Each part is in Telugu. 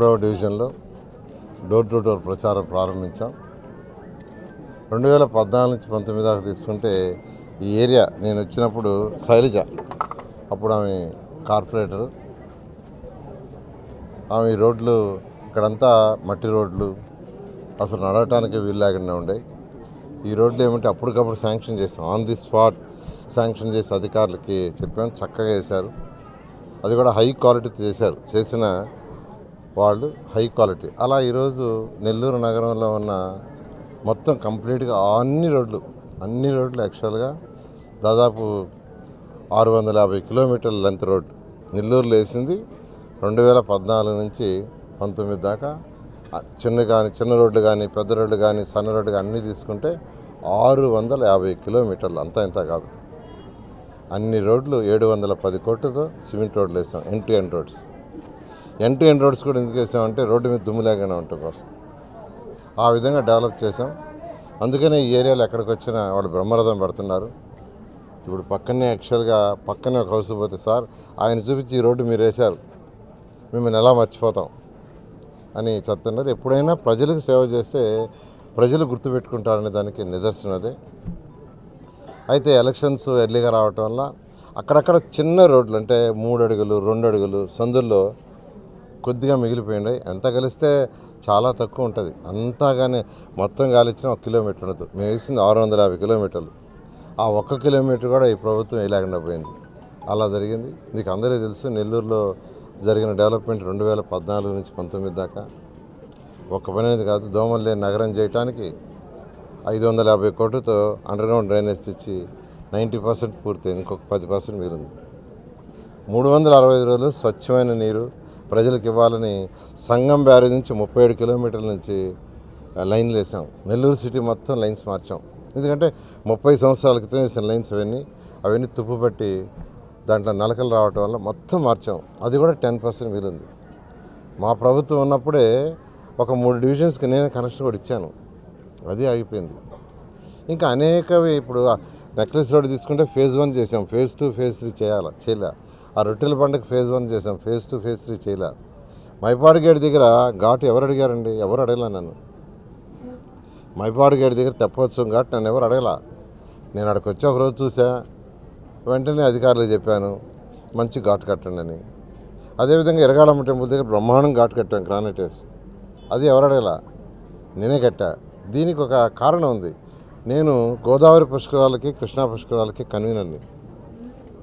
మూడవ డివిజన్లో డోర్ టు డోర్ ప్రచారం ప్రారంభించాం. రెండు వేల పద్నాలుగు నుంచి పంతొమ్మిది దాకా తీసుకుంటే ఈ ఏరియా నేను వచ్చినప్పుడు శైలజ అప్పుడు ఆమె కార్పొరేటరు. ఆమె రోడ్లు ఇక్కడంతా మట్టి రోడ్లు అసలు నడవటానికి వీలు లేకుండా ఉండే ఈ రోడ్లు ఏమంటే అప్పటికప్పుడు శాంక్షన్ చేసాం. ఆన్ ది స్పాట్ శాంక్షన్ చేసి అధికారులకి చెప్పాం చక్కగా చేశారు. అది కూడా హై క్వాలిటీ చేశారు. చేసిన వాళ్ళు హై క్వాలిటీ. అలా ఈరోజు నెల్లూరు నగరంలో ఉన్న మొత్తం కంప్లీట్గా అన్ని రోడ్లు అన్ని రోడ్లు యాక్చువల్గా దాదాపు ఆరు వందల యాభై కిలోమీటర్ల లెంత్ రోడ్. నెల్లూరులో వేసింది రెండు వేల పద్నాలుగు నుంచి పంతొమ్మిది దాకా. చిన్న కానీ చిన్న రోడ్లు కానీ పెద్ద రోడ్లు కానీ సన్న రోడ్లు కానీ అన్నీ తీసుకుంటే ఆరు వందల యాభై కిలోమీటర్లు అంతా ఇంత కాదు. అన్ని రోడ్లు ఏడు వందల పది కోట్లతో సిమెంట్ రోడ్లు వేసాం N to N roads. N to N roads కూడా ఎందుకు వేసామంటే రోడ్డు మీద దుమ్ము లేకుండా ఉండటం కోసం. ఆ విధంగా డెవలప్ చేసాం. అందుకనే ఈ ఏరియాలో ఎక్కడికి వచ్చినా వాళ్ళు బ్రహ్మరథం పెడుతున్నారు. ఇప్పుడు పక్కనే యాక్చువల్గా పక్కనే ఒక హౌస్ పోతే సార్ ఆయన చూపించి ఈ రోడ్డు మీరు వేశారు. మిమ్మల్ని ఎలా మర్చిపోతాం? అని చెప్తున్నారు. ఎప్పుడైనా ప్రజలకు సేవ చేస్తే ప్రజలు గుర్తుపెట్టుకుంటారనే దానికి నిదర్శనం అదే. అయితే ఎలక్షన్స్ ఎర్లీగా రావటం వల్ల అక్కడక్కడ చిన్న రోడ్లు అంటే మూడు అడుగులు రెండు అడుగులు సందుల్లో కొద్దిగా మిగిలిపోయినాయి ఎంత కలిస్తే చాలా తక్కువ ఉంటుంది. అంతా కానీ మొత్తం గాలిచ్చిన ఒక కిలోమీటర్ ఉండదు. మేము వేసింది ఆరు వందల యాభై కిలోమీటర్లు. ఆ ఒక్క కిలోమీటర్ కూడా ఈ ప్రభుత్వం వేయలేకుండా పోయింది. అలా జరిగింది. మీకు అందరికీ తెలుసు నెల్లూరులో జరిగిన డెవలప్మెంట్ రెండు వేల పద్నాలుగు నుంచి పంతొమ్మిది దాకా. ఒక్క పని అనేది కాదు దోమలు లేని నగరం చేయటానికి ఐదు వందల యాభై కోట్లతో అండర్గ్రౌండ్ డ్రైనేజ్ తెచ్చి నైంటీ పర్సెంట్ పూర్తయింది. ఇంకొక పది పర్సెంట్ మీరుంది మూడు వందల అరవై రోజులు స్వచ్ఛమైన నీరు ప్రజలకు ఇవ్వాలని సంగం బ్యారేజ్ నుంచి ముప్పై ఏడు కిలోమీటర్ల నుంచి లైన్లు వేసాం నెల్లూరు సిటీ మొత్తం లైన్స్ మార్చాం. ఎందుకంటే ముప్పై సంవత్సరాల క్రితం వేసిన లైన్స్ అవన్నీ అవన్నీ తుప్పు పట్టి దాంట్లో నలకలు రావటం వల్ల మొత్తం మార్చాం. అది కూడా టెన్ పర్సెంట్ మిగిలింది మా ప్రభుత్వం ఉన్నప్పుడే ఒక మూడు డివిజన్స్కి నేనే కనెక్షన్ కూడా ఇచ్చాను. అది ఆగిపోయింది. ఇంకా అనేకవి ఇప్పుడు నెక్లెస్ రోడ్ తీసుకుంటే ఫేజ్ వన్ చేసాం ఫేజ్ టూ ఫేజ్ త్రీ చేయాలి చేయలే. ఆ రొట్టెల పండుగ ఫేజ్ వన్ చేసాం ఫేజ్ టూ ఫేజ్ త్రీ చేయలే. మైపాడు గేట్ దగ్గర ఘాటు ఎవరు అడిగారండి? ఎవరు అడగలే నన్ను. మైపాడు గేట్ దగ్గర తెప్పవచ్చు ఘాటు నన్ను ఎవరు అడగల. నేను అక్కడికి వచ్చి ఒకరోజు చూసా వెంటనే అధికారులకు చెప్పాను మంచి ఘాటు కట్టండి అని. అదేవిధంగా ఎరగాలమ్మ టెంపుల్ దగ్గర బ్రహ్మాండం ఘాటు కట్టాం గ్రానైటేస్ అది ఎవరు అడగల? నేనే కట్టా. దీనికి ఒక కారణం ఉంది. నేను గోదావరి పుష్కరాలకి కృష్ణా పుష్కరాలకి కన్వీనర్ని.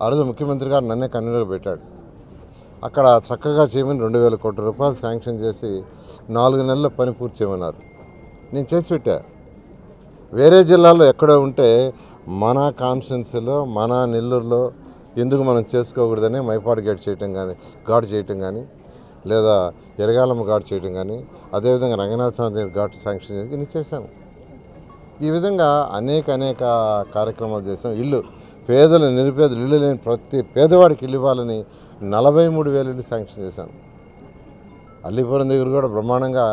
ఆ రోజు ముఖ్యమంత్రి గారు నన్నే కన్వీనర్ పెట్టాడు. అక్కడ చక్కగా చేయమని రెండు వేల కోట్ల రూపాయలు శాంక్షన్ చేసి నాలుగు నెలల పని పూర్తి చేయమన్నారు. నేను చేసి పెట్టా. వేరే జిల్లాలో ఎక్కడో ఉంటే మన కాన్స్టిట్యున్సీలో మన నెల్లూరులో ఎందుకు మనం చేసుకోకూడదని మైపాడు గేట్ చేయటం కానీ ఘాటు చేయటం కానీ లేదా ఎరగాలమ్మ ఘాటు చేయటం కానీ అదేవిధంగా రంగనాథ స్వామి ఘాటు శాంక్షన్ చేయడం నేను చేశాను. ఈ విధంగా అనేక అనేక కార్యక్రమాలు చేసాం ఇల్లు పేదల నిరుపేదలు ఇల్లు లేని ప్రతి పేదవాడికి ఇల్లు ఇవ్వాలని నలభై మూడు వేలు ఇల్లు శాంక్షన్ చేశాను అల్లిపురం దగ్గర కూడా బ్రహ్మాండంగా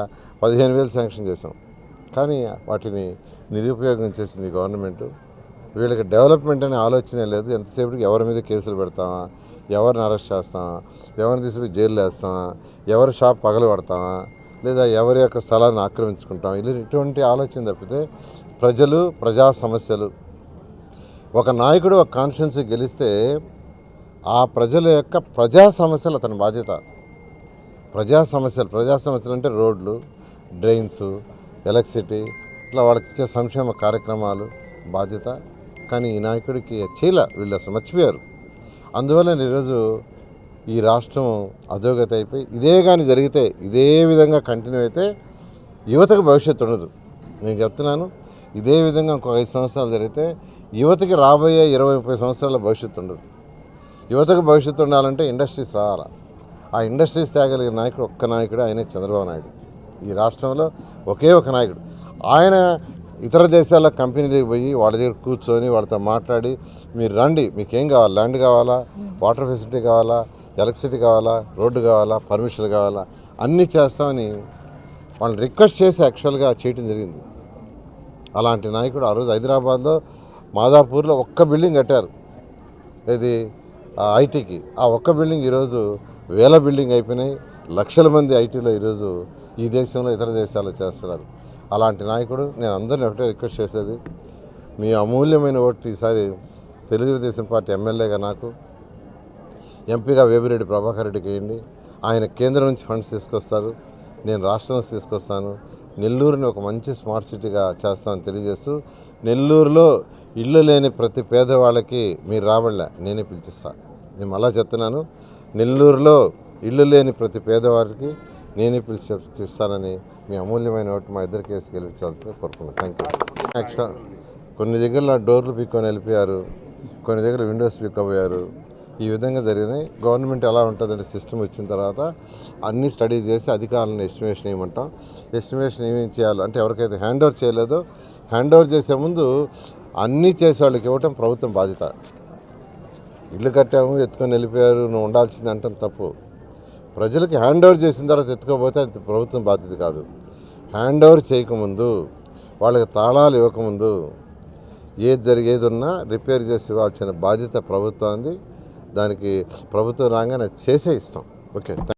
పదిహేను వేలు శాంక్షన్ చేసాం కానీ వాటిని నిరుపయోగం చేసింది గవర్నమెంట్. వీళ్ళకి డెవలప్మెంట్ అనే ఆలోచనే లేదు. ఎంతసేపటికి ఎవరి మీద కేసులు పెడతామా ఎవరిని అరెస్ట్ చేస్తామా ఎవరిని తీసుకుపోయి జైలు వేస్తామా ఎవరి షాప్ పగలు పడతామా లేదా ఎవరి యొక్క స్థలాన్ని ఆక్రమించుకుంటాం. ఇలా ఇటువంటి ఆలోచన తప్పితే ప్రజలు ప్రజా సమస్యలు ఒక నాయకుడు ఒక కాన్స్టిట్యున్సీ గెలిస్తే ఆ ప్రజల యొక్క ప్రజా సమస్యలు అతని బాధ్యత. ప్రజా సమస్యలు ప్రజా సమస్యలు అంటే రోడ్లు డ్రైన్స్ ఎలక్ట్రిసిటీ ఇట్లా వాళ్ళకి ఇచ్చే సంక్షేమ కార్యక్రమాలు బాధ్యత. కానీ ఈ నాయకుడికి చీల వీళ్ళు అసలు మర్చిపోయారు. అందువల్ల ఈరోజు ఈ రాష్ట్రం అధోగతి అయిపోయి ఇదే కానీ జరిగితే ఇదే విధంగా కంటిన్యూ అయితే యువతకు భవిష్యత్తు ఉండదు. నేను చెప్తున్నాను ఇదే విధంగా ఇంకో ఐదు సంవత్సరాలు జరిగితే యువతకి రాబోయే ఇరవై ముప్పై సంవత్సరాల భవిష్యత్తు ఉండదు. యువతకు భవిష్యత్తు ఉండాలంటే ఇండస్ట్రీస్ రావాలా. ఆ ఇండస్ట్రీస్ తేగలిగిన నాయకుడు ఒక్క నాయకుడు ఆయనే చంద్రబాబు నాయుడు. ఈ రాష్ట్రంలో ఒకే ఒక నాయకుడు. ఆయన ఇతర దేశాల కంపెనీలకు పోయి వాళ్ళ దగ్గర కూర్చొని వాళ్ళతో మాట్లాడి మీరు రండి మీకేం కావాలి? ల్యాండ్ కావాలా? వాటర్ ఫెసిలిటీ కావాలా? ఎలక్ట్రిసిటీ కావాలా? రోడ్డు కావాలా? పర్మిషన్లు కావాలా? అన్నీ చేస్తామని వాళ్ళని రిక్వెస్ట్ చేసి యాక్చువల్గా చేయటం జరిగింది. అలాంటి నాయకుడు ఆ రోజు హైదరాబాద్లో మాదాపూర్లో ఒక్క బిల్డింగ్ కట్టారు. ఇది ఐటీకి. ఆ ఒక్క బిల్డింగ్ ఈరోజు వేల బిల్డింగ్ అయిపోయినాయి. లక్షల మంది ఐటీలో ఈరోజు ఈ దేశంలో ఇతర దేశాల్లో చేస్తున్నారు. అలాంటి నాయకుడు నేను అందరిని ఒకటే రిక్వెస్ట్ చేసేది మీ అమూల్యమైన ఓటు ఈసారి తెలుగుదేశం పార్టీ ఎమ్మెల్యేగా నాకు ఎంపీగా వేమిరెడ్డి ప్రభాకర్ రెడ్డికి వేయండి. ఆయన కేంద్రం నుంచి ఫండ్స్ తీసుకొస్తారు. నేను రాష్ట్రం నుంచి తీసుకొస్తాను. నెల్లూరుని ఒక మంచి స్మార్ట్ సిటీగా చేస్తామని తెలియజేస్తూ నెల్లూరులో ఇల్లు లేని ప్రతి పేదవాళ్ళకి మీరు రాబడలే నేనే పిలిచిస్తా. నేను మళ్ళా చెప్తున్నాను నెల్లూరులో ఇల్లు లేని ప్రతి పేదవారికి నేనే పిలిచిస్తానని మీ అమూల్యమైన ఓటు మా ఇద్దరికి వేసి గెలిపించాల్సి కోరుకున్నాను థ్యాంక్ యూ యాక్చువల్ కొన్ని దగ్గర డోర్లు పీక్కొని వెళ్ళిపోయారు కొన్ని దగ్గర విండోస్ పీక్కపోయారు. ఈ విధంగా జరిగినాయి గవర్నమెంట్ ఎలా ఉంటుందంటే సిస్టమ్ వచ్చిన తర్వాత అన్ని స్టడీ చేసి అధికారులను ఎస్టిమేషన్ ఇవ్వమంటాం. ఎస్టిమేషన్ ఏమేమి చేయాలి? అంటే ఎవరికైతే హ్యాండ్ ఓవర్ చేయలేదో హ్యాండ్ ఓవర్ చేసే ముందు అన్నీ చేసే వాళ్ళకి ఇవ్వటం ప్రభుత్వం బాధ్యత. ఇల్లు కట్టాము ఎత్తుకొని వెళ్ళిపోయారు నువ్వు ఉండాల్సింది అంటాం తప్పు. ప్రజలకి హ్యాండ్ ఓవర్ చేసిన తర్వాత ఎత్తుకోపోతే అది ప్రభుత్వం బాధ్యత కాదు. హ్యాండ్ ఓవర్ చేయకముందు వాళ్ళకి తాళాలు ఇవ్వకముందు ఏది జరిగేది ఉన్నా రిపేర్ చేసి ఇవ్వాల్సిన బాధ్యత ప్రభుత్వానికి దానికి ప్రభుత్వం రాగానే చేసే ఇస్తాం. ఓకే